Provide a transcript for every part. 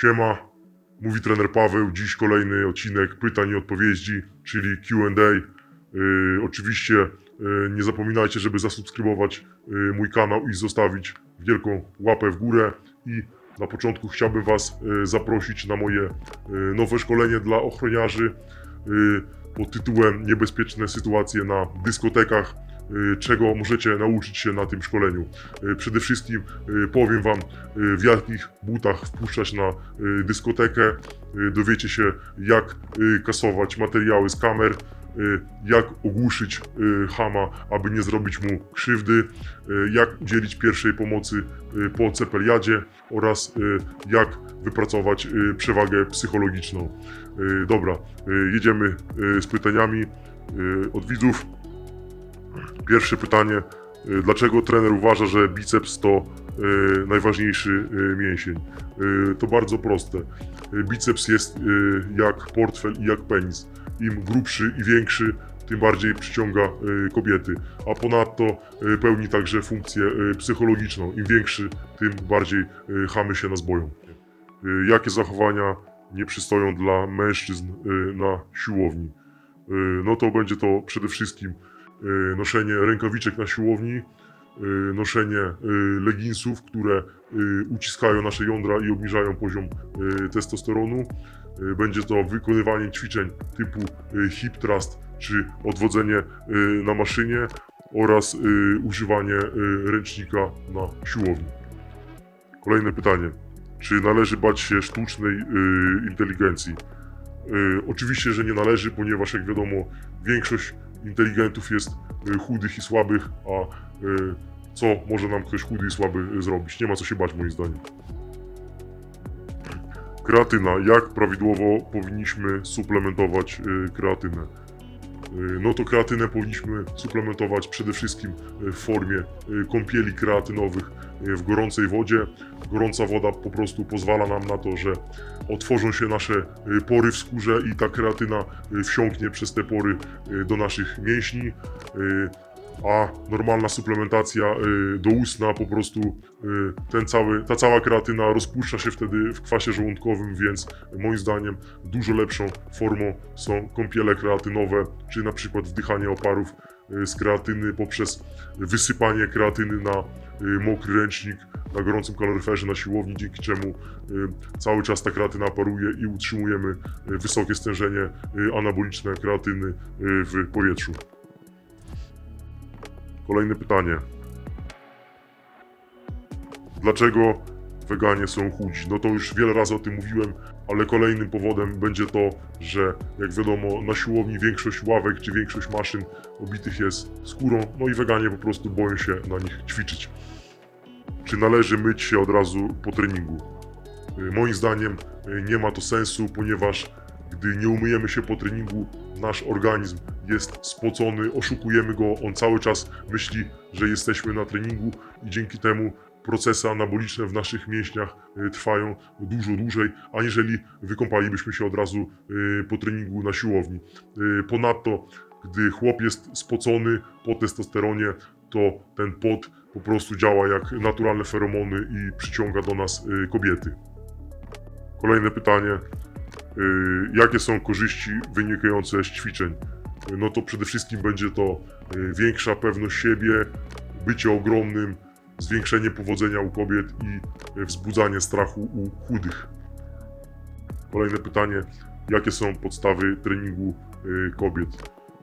Siema, mówi trener Paweł. Dziś kolejny odcinek pytań i odpowiedzi, czyli QA. Yy, oczywiście yy, nie zapominajcie, żeby zasubskrybować yy, mój kanał i zostawić wielką łapę w górę. I na początku chciałbym Was zaprosić na moje nowe szkolenie dla ochroniarzy pod tytułem Niebezpieczne sytuacje na dyskotekach. Yy, Czego możecie nauczyć się na tym szkoleniu? Yy, Przede wszystkim yy, powiem Wam, y, w jakich butach wpuszczać na y, dyskotekę. Y, Dowiecie się, jak y, kasować materiały z kamer, y, jak ogłuszyć y, hama, aby nie zrobić mu krzywdy, y, jak udzielić pierwszej pomocy y, po cepeliadzie oraz y, jak wypracować y, przewagę psychologiczną. Y, Dobra, y, jedziemy y, z pytaniami y, od widzów. Pierwsze pytanie. Y, Dlaczego trener uważa, że biceps to y, najważniejszy y, mięsień? To bardzo proste. Biceps jest jak portfel i jak penis. Im grubszy i większy, tym bardziej przyciąga kobiety. A ponadto pełni także funkcję psychologiczną. Im większy, tym bardziej chamy się nas boją. Jakie zachowania nie przystoją dla mężczyzn na siłowni? No to będzie to przede wszystkim noszenie rękawiczek na siłowni, y, noszenie y, leginsów, które y, uciskają nasze jądra i obniżają poziom y, testosteronu. Y, Będzie to wykonywanie ćwiczeń typu y, hip thrust czy odwodzenie y, na maszynie oraz y, używanie y, ręcznika na siłowni. Kolejne pytanie. Czy należy bać się sztucznej y, inteligencji? Y, Oczywiście, że nie należy, ponieważ jak wiadomo, większość inteligentów jest y, chudych i słabych, a y, co może nam ktoś chudy i słaby y, zrobić? Nie ma co się bać moim zdaniem. Kreatyna. Jak prawidłowo powinniśmy suplementować kreatynę? Y, No to kreatynę powinniśmy suplementować przede wszystkim y, w formie y, kąpieli kreatynowych w gorącej wodzie. Gorąca woda po prostu pozwala nam na to, że otworzą się nasze pory w skórze i ta kreatyna wsiąknie przez te pory do naszych mięśni. A normalna suplementacja y, doustna po prostu y, ten cały, ta cała kreatyna rozpuszcza się wtedy w kwasie żołądkowym, więc moim zdaniem dużo lepszą formą są kąpiele kreatynowe, czy na przykład wdychanie oparów y, z kreatyny poprzez wysypanie kreatyny na y, mokry ręcznik na gorącym kaloryferze na siłowni, dzięki czemu y, cały czas ta kreatyna paruje i utrzymujemy wysokie stężenie anaboliczne kreatyny w powietrzu. Kolejne pytanie. Dlaczego weganie są chudzi? No to już wiele razy o tym mówiłem, ale kolejnym powodem będzie to, że jak wiadomo na siłowni większość ławek czy większość maszyn obitych jest skórą, no i weganie po prostu boją się na nich ćwiczyć. Czy należy myć się od razu po treningu? Y, Moim zdaniem y, nie ma to sensu, ponieważ gdy nie umyjemy się po treningu, nasz organizm jest spocony, oszukujemy go, on cały czas myśli, że jesteśmy na treningu i dzięki temu procesy anaboliczne w naszych mięśniach y, trwają dużo dłużej, aniżeli wykąpalibyśmy się od razu y, po treningu na siłowni. Y, Ponadto, gdy chłop jest spocony po testosteronie, to ten pot po prostu działa jak naturalne feromony i przyciąga do nas kobiety. Kolejne pytanie. Y, Jakie są korzyści wynikające z ćwiczeń? No to przede wszystkim będzie to y, większa pewność siebie, bycie ogromnym, zwiększenie powodzenia u kobiet i y, wzbudzanie strachu u chudych. Kolejne pytanie. Jakie są podstawy treningu kobiet?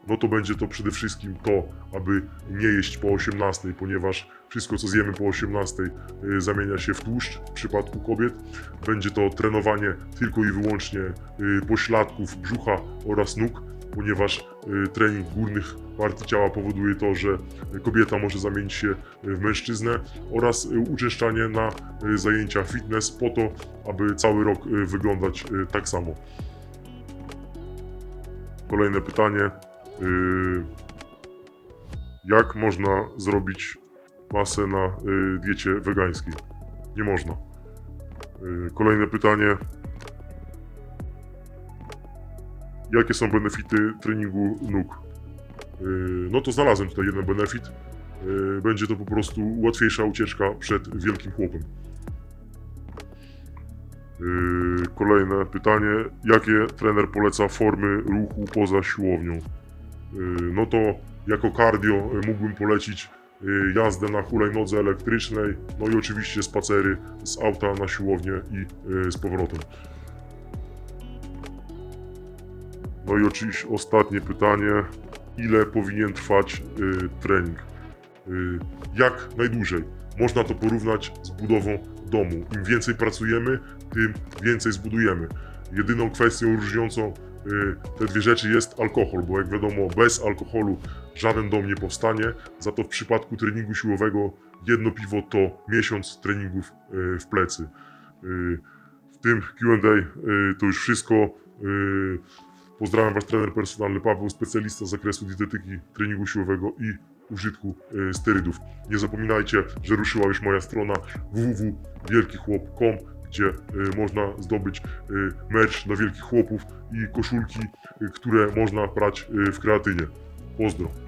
No to będzie to przede wszystkim to, aby nie jeść po 18, ponieważ wszystko co zjemy po 18 y, zamienia się w tłuszcz w przypadku kobiet. Będzie to trenowanie tylko i wyłącznie y, pośladków, brzucha oraz nóg, ponieważ y, trening górnych partii ciała powoduje to, że kobieta może zamienić się w mężczyznę oraz uczęszczanie na zajęcia fitness po to, aby cały rok wyglądać tak samo. Kolejne pytanie. Jak można zrobić masę na y, diecie wegańskiej? Nie można. Y, Kolejne pytanie. Jakie są benefity treningu nóg? Y, No to znalazłem tutaj jeden benefit. Y, Będzie to po prostu łatwiejsza ucieczka przed wielkim chłopem. Yy, kolejne pytanie. Jakie trener poleca formy ruchu poza siłownią? Yy, no to jako cardio mógłbym polecić jazdę na hulajnodze elektrycznej, no i oczywiście spacery z auta na siłownię i yy, z powrotem. No i oczywiście ostatnie pytanie. Ile powinien trwać yy, trening? Jak najdłużej? Można to porównać z budową domu. Im więcej pracujemy, tym więcej zbudujemy. Jedyną kwestią różniącą y, te dwie rzeczy jest alkohol, bo jak wiadomo, bez alkoholu żaden dom nie powstanie. Za to w przypadku treningu siłowego jedno piwo to miesiąc treningów y, w plecy. Y, W tym QA y, to już wszystko. Y, Pozdrawiam Was, trener personalny Paweł, specjalista z zakresu dietetyki, treningu siłowego i użytku y, sterydów. Nie zapominajcie, że ruszyła już moja strona www.wielkichłop.com, gdzie y, można zdobyć y, merch dla wielkich chłopów i koszulki, y, które można brać y, w kreatynie. Pozdro.